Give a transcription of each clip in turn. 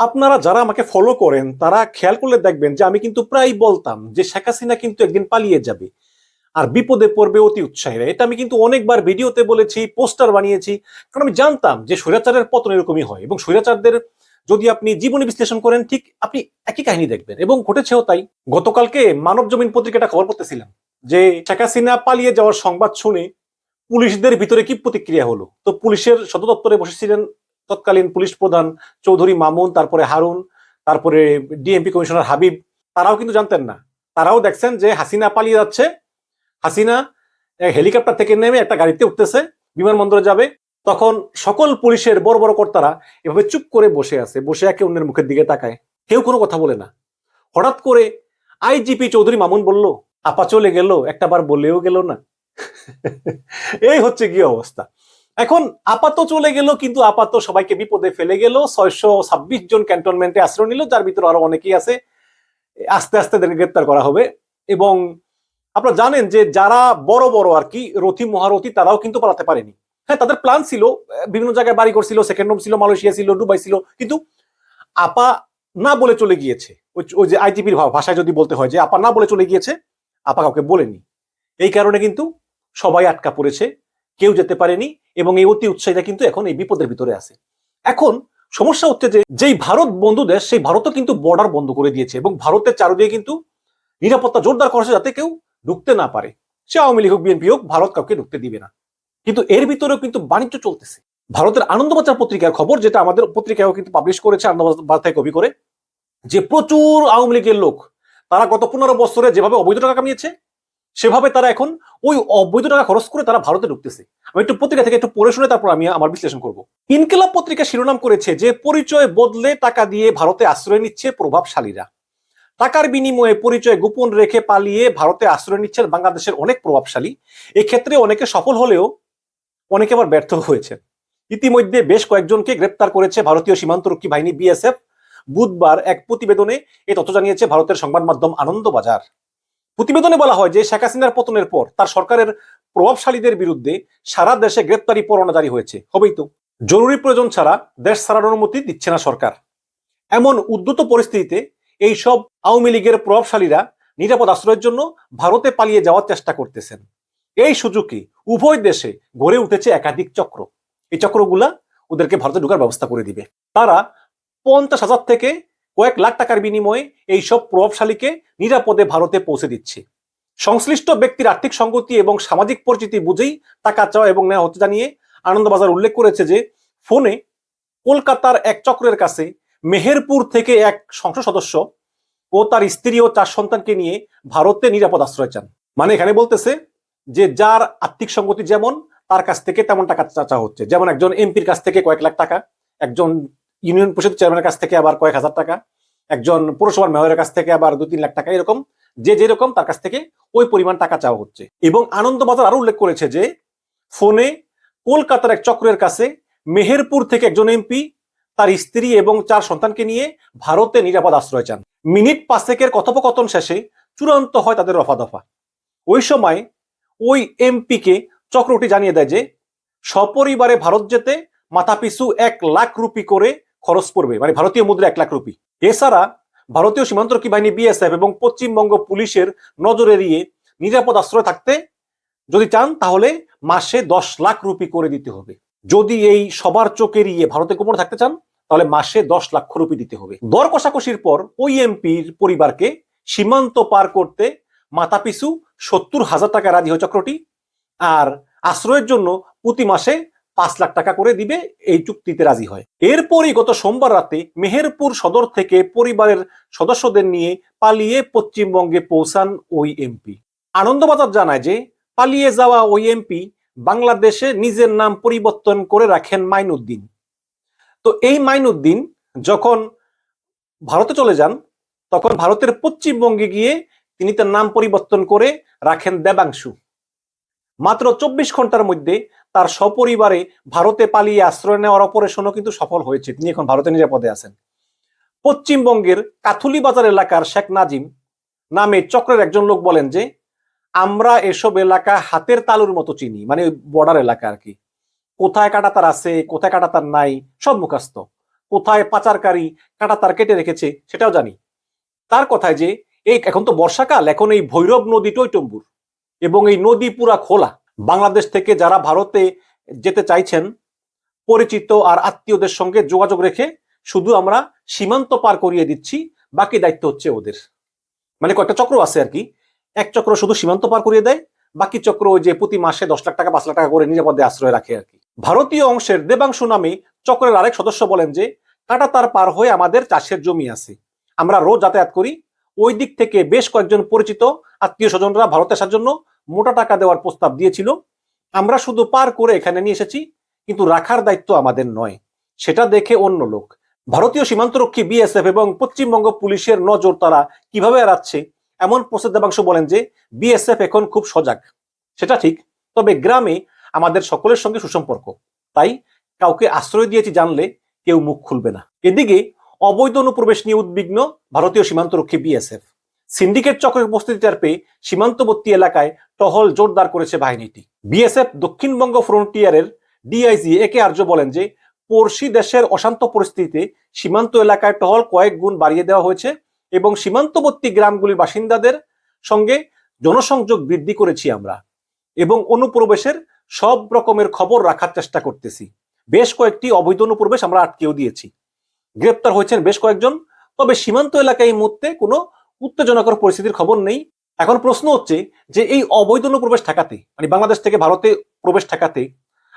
আপনারা যারা আমাকে ফলো করেন, তারা খেয়াল করলে দেখবেন যে আমি কিন্তু প্রায় বলতাম যে শেখ হাসিনা কিন্তু একদিন পালিয়ে যাবে। আর বিপদে পড়বে অতি উৎসাহীরা। এটা আমি কিন্তু অনেকবার ভিডিওতে বলেছি, পোস্টার বানিয়েছি, কারণ আমি জানতাম যে স্বৈরাচারের পতন এরকমই হয় এবং স্বৈরাচারদের যদি আপনি জীবনী বিশ্লেষণ করেন, ঠিক আপনি একই কাহিনী দেখবেন এবং ঘটেছেও তাই। গতকালকে মানব জমিন পত্রিকাটা খবর পড়তেছিলাম যে শেখ হাসিনা পালিয়ে যাওয়ার সংবাদ শুনে পুলিশদের ভিতরে কি প্রতিক্রিয়া হলো? তো পুলিশের সদর দপ্তরে বসেছিলেন তৎকালীন পুলিশ প্রধান চৌধুরী মামুন, তারপরে হারুন, তারপরে ডিএমপি কমিশনার হাবিব, তারাও কিন্তু জানতেন না। তারাও দেখছেন যে হাসিনা পালিয়ে যাচ্ছে। হাসিনা হেলিকপ্টার থেকে নেমে একটা গাড়িতে উঠতেছে, বিমানবন্দরে যাবে। তখন সকল পুলিশের বড় বড় কর্তারা এভাবে চুপ করে বসে আছে, বসে একে অন্যের মুখের দিকে তাকায়। কেউ কোনো কথা বলে না। হঠাৎ করে আইজিপি চৌধুরী মামুন বলল, আপা চলে গেল একটা বার বলেও গেল না। এই হচ্ছে কি অবস্থা। এখন আপাত চলে গেল, কিন্তু আপাত সবাইকে বিপদে ফেলে গেল। ছয়শো ছাব্বিশ জন ক্যান্টনমেন্টে আশ্রয় নিল, যার ভিতরে আরও অনেকেই আছে। আস্তে আস্তে গ্রেপ্তার করা হবে। এবং আপনারা জানেন যে যারা বড় বড় আর কি, রথি, মহারথী, তারাও কিন্তু পালাতে পারেনি। হ্যাঁ তাদের প্ল্যান ছিল, বিভিন্ন জায়গায় বাড়ি করছিল সেকেন্ড হোম ছিল, মালয়েশিয়া ছিল, দুবাই ছিল, কিন্তু আপা না বলে চলে গিয়েছে। ওই- ওই যে আইজিপির ভাষায় যদি বলতে হয় যে আপা না বলে চলে গিয়েছে, আপা কাউকে বলেনি। এই কারণে কিন্তু সবাই আটকা পড়েছে। কেউ যেতে পারেনি এবং এই অতি উৎসাহীরা কিন্তু এখন এই বিপদের ভিতরে আছে। এখন সমস্যা হচ্ছে যে, যেই ভারত বন্ধু দেশ, সেই ভারতও কিন্তু বর্ডার বন্ধ করে দিয়েছে এবং ভারতের চারদিকে কিন্তু নিরাপত্তা জোরদার করেছে যাতে কেউ ঢুকতে না পারে। সে আওয়ামী লীগ হোক, বিএনপি হোক, ভারত কাউকে ঢুকতে দিবে না। কিন্তু এর ভিতরেও কিন্তু বাণিজ্য চলতেছে। ভারতের আনন্দবাজার পত্রিকার খবর, যেটা আমাদের পত্রিকাও কিন্তু পাবলিশ করেছে আনন্দবাজার থেকে কপি করে যে প্রচুর আওয়ামী লীগের লোক, তারা গত পনেরো বছরে যেভাবে অবৈধ টাকা কামিয়েছে সেভাবে তারা এখন ওই অবৈধ টাকা খরচ করে তারা ভারতে ঢুকতেছে। আমি একটু পত্রিকা থেকে একটু পড়ে শুনে তারপর আমি আমার বিশ্লেষণ করব। ইনকিলাব পত্রিকা শিরোনাম করেছে যে, পরিচয় বদলে টাকা দিয়ে ভারতে আশ্রয় নিচ্ছে প্রভাবশালীরা। টাকার বিনিময়ে পরিচয় গোপন রেখে পালিয়ে ভারতে আশ্রয় নিচ্ছেন বাংলাদেশের অনেক প্রভাবশালী। এক্ষেত্রে অনেকে সফল হলেও অনেকে আবার ব্যর্থ হয়েছে ইতিমধ্যে বেশ কয়েকজনকে গ্রেপ্তার করেছে ভারতীয় সীমান্তরক্ষী বাহিনী বিএসএফ। বুধবার এক প্রতিবেদনে এ তথ্য জানিয়েছে ভারতের সংবাদ মাধ্যম আনন্দবাজার। প্রতিবেদনে বলা হয় যে শেখ হাসিনার পতনের পর তার সরকারের প্রভাবশালীদের বিরুদ্ধে সারা দেশে গ্রেপ্তারি পরোয়ানা জারি হয়েছে। হবেই তো। জরুরি প্রয়োজন ছাড়া দেশ ছাড়ার অনুমতি দিচ্ছে না সরকার। এমন উদ্যত পরিস্থিতিতে এই সব আওয়ামী লীগের প্রভাবশালীরা নিরাপদ আশ্রয়ের জন্য ভারতে পালিয়ে যাওয়ার চেষ্টা করতেছেন। এই সুযোগে উভয় দেশে গড়ে উঠেছে একাধিক চক্র। এই চক্রগুলা ওদেরকে ভারতে ঢোকার ব্যবস্থা করে দিবে। তারা পঞ্চাশ হাজার থেকে কয়েক লাখ টাকার বিনিময়ে এই সব প্রভাবশালীকে নিরাপদে ভারতে পৌঁছে দিচ্ছে। সংশ্লিষ্ট ব্যক্তির আর্থিক সঙ্গতি এবং সামাজিক পরিচিতি বুঝেই টাকা চাওয়া এবং নেওয়া হতে জানিয়ে আনন্দবাজার উল্লেখ করেছে যে, ফোনে কলকাতার এক চক্রের কাছে মেহেরপুর থেকে এক সংসদ সদস্য ও তার স্ত্রী ও চার সন্তানকে নিয়ে ভারতে নিরাপদ আশ্রয় চান। মানে এখানে বলতেছে যে, যার আর্থিক সঙ্গতি যেমন তার কাছ থেকে তেমন টাকা চাচা হচ্ছে। যেমন একজন এমপির কাছ থেকে কয়েক লাখ টাকা, একজন ইউনিয়ন পরিষদ চেয়ারম্যানের কাছ থেকে আবার কয়েক হাজার টাকা একজন পৌরসভার মেয়রের কাছ থেকে আবার দু তিন লাখ টাকা এরকম, যে যেরকম তার কাছ থেকে ওই পরিমাণ টাকা চাওয়া হচ্ছে। এবং আনন্দবাজার আরও উল্লেখ করেছে যে, ফোনে কলকাতার এক চক্রের কাছে মেহেরপুর থেকে একজন এমপি, তার স্ত্রী এবং চার সন্তানকে নিয়ে ভারতে নিরাপদ আশ্রয় চান। মিনিট পাঁচেকের কথোপকথন শেষে চূড়ান্ত হয় তাদের রফা দফা ওই সময় ওই এমপিকে চক্রটি জানিয়ে দেয় যে, সপরিবারে ভারত যেতে মাথাপিছু এক লাখ রুপি করে খরচ পড়বে মানে ভারতীয় মুদ্রা এক লাখ রুপি। এছাড়া ভারতীয় সীমান্তরক্ষী বাহিনী বিএসএফ এবং পশ্চিমবঙ্গ পুলিশের নজর এড়িয়ে নিরাপদ আশ্রয় থাকতে যদি চান, তাহলে মাসে দশ লাখ রুপি করে দিতে হবে। যদি এই সবার চোখ এড়িয়ে ভারতে গোপন থাকতে চান, তাহলে মাসে দশ লক্ষ রুপি দিতে হবে। দর কষাকষির পর ওই এমপির পরিবারকে সীমান্ত পার করতে মাথাপিছু সত্তর হাজার টাকা রাজি হয় চক্রটি। আর আশ্রয়ের জন্য প্রতি মাসে পাঁচ লাখ টাকা করে দিবে, এই চুক্তিতে রাজি হয়। এরপরই গত সোমবার রাতে মেহেরপুর সদর থেকে পরিবারের সদস্যদের নিয়ে পালিয়ে পশ্চিমবঙ্গে পৌঁছান ওই এমপি আনন্দবাজার জানায় যে, পালিয়ে যাওয়া ওই এমপি বাংলাদেশে নিজের নাম পরিবর্তন করে রাখেন মাইনুদ্দিন তো এই মাইনুদ্দিন যখন ভারতে চলে যান, তখন ভারতের পশ্চিমবঙ্গে গিয়ে তিনি তার নাম পরিবর্তন করে রাখেন দেবাংশু। মাত্র চব্বিশ ঘণ্টার মধ্যে তার সপরিবারে ভারতে পালিয়ে আশ্রয় নেওয়ার অপারেশনও কিন্তু সফল হয়েছে। তিনি এখন ভারতে নিরাপদে আছেন। পশ্চিমবঙ্গের কাথুলি বাজার এলাকার শেখ নাজিম নামে চক্রের একজন লোক বলেন যে, আমরা এসব এলাকা হাতের তালুর মতো চিনি। মানে বর্ডার এলাকা আর কি। কোথায় কাটাতার আছে, কোথায় কাটাতার নাই, সব মুখাস্ত কোথায় পাচারকারী কাটা তার কেটে রেখেছে, সেটাও জানি। তার কথায় যে, এই এখন তো বর্ষাকাল, এখন এই ভৈরব নদী টৈটম্বুর এবং এই নদী পুরা খোলা। বাংলাদেশ থেকে যারা ভারতে যেতে চাইছেন, পরিচিত আর আত্মীয়দের সঙ্গে যোগাযোগ রেখে শুধু আমরা সীমান্ত পার করিয়ে দিচ্ছি, বাকি দায়িত্ব হচ্ছে ওদের। মানে কয়েকটা চক্র আছে আর কি। এক চক্র শুধু সীমান্ত পার করিয়ে দেয়, বাকি চক্র ওই যে প্রতি মাসে দশ লাখ টাকা, পাঁচ লাখ টাকা করে নিরাপদে আশ্রয় রাখে আর কি। ভারতীয় অংশের দেবাংশু নামে চক্রের আরেক সদস্য বলেন যে, কাটা তার পার হয়ে আমাদের চাষের জমি আছে। আমরা রোজ যাতায়াত করি। ওই দিক থেকে বেশ কয়েকজন পরিচিত আত্মীয় স্বজনরা ভারতে আসার জন্য মোটা টাকা দেওয়ার প্রস্তাব দিয়েছিল। আমরা শুধু পার করে এখানে নিয়ে এসেছি, কিন্তু রাখার দায়িত্ব আমাদের নয়। সেটা দেখে অন্য লোক, ভারতীয় সীমান্তরক্ষী বিএসএফ এবং পশ্চিমবঙ্গ পুলিশের নজর তারা কীভাবে এড়াচ্ছে, এমন প্রস্তাব দেবাংশ বলেন যে বিএসএফ এখন খুব সজাগ। সেটা ঠিক, তবে গ্রামে আমাদের সকলের সঙ্গে সুসম্পর্ক। তাই কাউকে আশ্রয় দিয়েছি জানলে কেউ মুখ খুলবে না। এদিকে অবৈধ অনুপ্রবেশ নিয়ে উদ্বিগ্ন ভারতীয় সীমান্তরক্ষী বিএসএফ। সিন্ডিকেট চক্রের উপস্থিতি টের পেয়ে সীমান্তবর্তী এলাকায় টহল জোরদার করেছে বাহিনীটি। বিএসএফ দক্ষিণবঙ্গ ফ্রন্টিয়ারের ডিআইজি একে আর্য বলেন যে, পড়শি দেশের অশান্ত পরিস্থিতিতে সীমান্ত এলাকায় টহল কয়েক গুণ বাড়িয়ে দেওয়া হয়েছে এবং সীমান্তবর্তী গ্রামগুলির বাসিন্দাদের সঙ্গে জনসংযোগ বৃদ্ধি করেছি আমরা এবং অনুপ্রবেশের সব রকমের খবর রাখার চেষ্টা করতেছি। বেশ কয়েকটি অবৈধ অনুপ্রবেশ আমরা আটকেও দিয়েছি। গ্রেপ্তার হয়েছেন বেশ কয়েকজন, তবে সীমান্ত এলাকায় এই মুহূর্তে কোনো উত্তেজনাকর পরিস্থিতির খবর নেই। এখন প্রশ্ন হচ্ছে যে এই অবৈধ অনুপ্রবেশ ঠেকাতে মানে বাংলাদেশ থেকে ভারতে প্রবেশ ঠেকাতে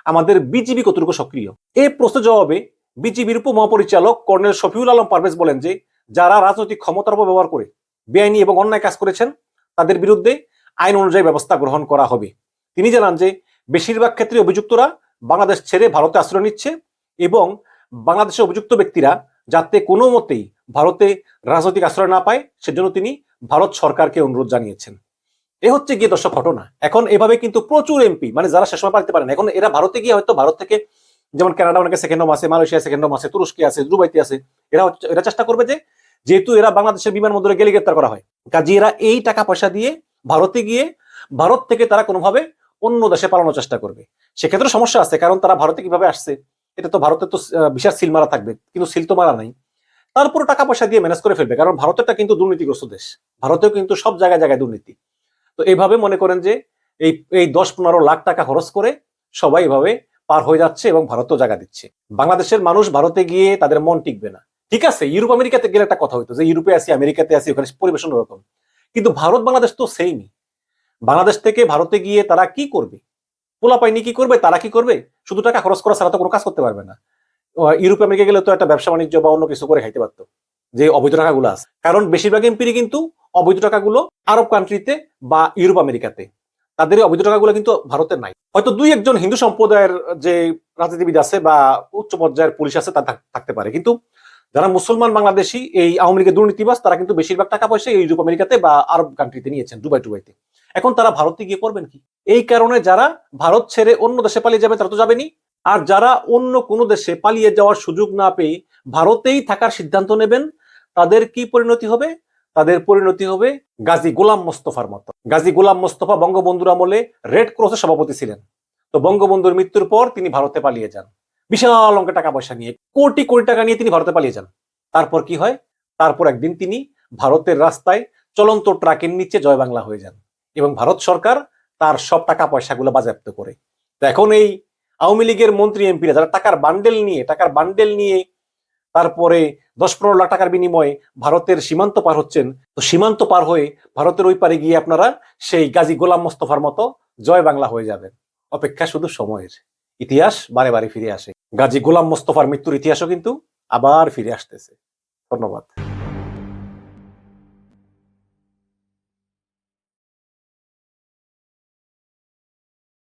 আমাদের বিজিবি কতটুকু সক্রিয়? এই প্রশ্ন জবাবে বিজিবির উপ মহাপরিচালক কর্নেল শফিউল আলম পারভেজ বলেন যে, যারা রাজনৈতিক ক্ষমতার অপব্যবহার করে, বেআইনি এবং অন্যায় কাজ করেছেন, তাদের বিরুদ্ধে আইন অনুযায়ী ব্যবস্থা গ্রহণ করা হবে। তিনি জানান যে, বেশিরভাগ ক্ষেত্রে অভিযুক্তরা বাংলাদেশ ছেড়ে ভারতে আশ্রয় নিচ্ছে এবং বাংলাদেশের অভিযুক্ত ব্যক্তিরা যাতে কোনো মতেই ভারতে রাজনৈতিক আশ্রয় না পায়, সেজন্য তিনি ভারত সরকারকে অনুরোধ জানিয়েছেন। এ হচ্ছে গিয়ে দর্শক ঘটনা। এখন এভাবে কিন্তু প্রচুর এমপি মানে যারা সে সময় পারেন, এখন এরা ভারতে গিয়ে হয়তো ভারত থেকে যেমন কানাডা অনেকে সেকেন্ড হোম আছে, মালয়েশিয়া সেকেন্ড হোম আছে, তুরস্কে আছে, দুবাইতে আছে, এরা এরা চেষ্টা করবে যে যেহেতু এরা বাংলাদেশের বিমান বন্দরে গেলে গ্রেপ্তার করা হয়, কাজে এরা এই টাকা পয়সা দিয়ে ভারতে গিয়ে ভারত থেকে তারা কোনোভাবে অন্য দেশে পালানোর চেষ্টা করবে। সেক্ষেত্রে সমস্যা আছে, কারণ তারা ভারতে কীভাবে আসছে, এটা তো ভারতে তো বিশাল সিল মারা থাকবে, কিন্তু সিল তো মারা নাই। তারপর টাকা পয়সা দিয়ে ম্যানেজ করে ফেলবে, কারণ ভারতেরটা কিন্তু দুর্নীতিগ্রস্ত দেশ। ভারতেও কিন্তু সব জায়গায় জায়গায় দুর্নীতি। তো এইভাবে মনে করেন যে এই এই দশ পনেরো লাখ টাকা খরচ করে সবাই এভাবে পার হয়ে যাচ্ছে এবং ভারতও জায়গা দিচ্ছে। বাংলাদেশের মানুষ ভারতে গিয়ে তাদের মন টিকবে না। ঠিক আছে, ইউরোপ, আমেরিকাতে গেলে একটা কথা হইতো যে, ইউরোপে আসি আমেরিকাতে আসি ওখানে পরিবেশন ওরকম। কিন্তু ভারত, বাংলাদেশ তো সেইমই বাংলাদেশ থেকে ভারতে গিয়ে তারা কি করবে? পোলা পাইনি কি করবে? তারা কি করবে? শুধু টাকা খরচ করা ছাড়া তো কোনো কাজ করতে পারবে না। ইউরোপ আমেরিকা গেলে তো একটা ব্যবসা বাণিজ্য বা অন্য কিছু করে খাইতে পারতো, যে অবৈধ টাকাগুলো আছে। কারণ বেশিরভাগ এমপিরি কিন্তু অবৈধ টাকাগুলো আরব কান্ট্রিতে বা ইউরোপ, আমেরিকাতে। তাদের অবৈধ টাকাগুলো কিন্তু ভারতের নাই। হয়তো দুই একজন হিন্দু সম্প্রদায়ের যে রাজনীতিবিদ আছে বা উচ্চ পর্যায়ের পুলিশ আছে, তা থাক- থাকতে পারে। কিন্তু যারা মুসলমান বাংলাদেশি, এই আওয়ামী লীগের দুর্নীতিবাজ, তারা কিন্তু বেশিরভাগ টাকা পয়সা ইউরোপ, আমেরিকাতে বা আরব কান্ট্রিতে নিয়েছেন, দুবাই টুবাইতে এখন তারা ভারতে গিয়ে করবেন কি? এই কারণে যারা ভারত ছেড়ে অন্য দেশে পালিয়ে যাবে, তারা তো যাবেনি আর যারা অন্য কোনো দেশে পালিয়ে যাওয়ার সুযোগ না পেয়ে ভারতেই থাকার সিদ্ধান্ত নেবেন, তাদের কি পরিণতি হবে? তাদের পরিণতি হবে গাজী গোলাম মোস্তফার মতো। গাজী গোলাম মোস্তফা বঙ্গবন্ধুর আমলে রেড ক্রসের সভাপতি ছিলেন। তো বঙ্গবন্ধুর মৃত্যুর পর তিনি ভারতে পালিয়ে যান। বিশাল অঙ্কের টাকা পয়সা নিয়ে কোটি কোটি টাকা নিয়ে তিনি ভারতে পালিয়ে যান। তারপর কি হয়? তারপর একদিন তিনি ভারতের রাস্তায় চলন্ত ট্রাকের নিচে জয় বাংলা হয়ে যান এবং ভারত সরকার তার সব টাকা পয়সাগুলো বাজেয়াপ্ত করে। এখন এই আওয়ামী লীগের মন্ত্রী এমপিরা যারা টাকার বান্ডেল নিয়ে, টাকার বান্ডেল নিয়ে তারপরে দশ পনেরো লাখ টাকার বিনিময়ে ভারতের সীমান্ত পার হচ্ছেন, তো সীমান্ত পার হয়ে ভারতের ওই পারে গিয়ে আপনারা সেই গাজী গোলাম মোস্তফার মতো জয় বাংলা হয়ে যাবেন। অপেক্ষা শুধু সময়ের, ইতিহাস বারে বারে ফিরে আসে। গাজী গোলাম মোস্তফার মৃত্যুর ইতিহাসও কিন্তু আবার ফিরে আসতেছে। ধন্যবাদ।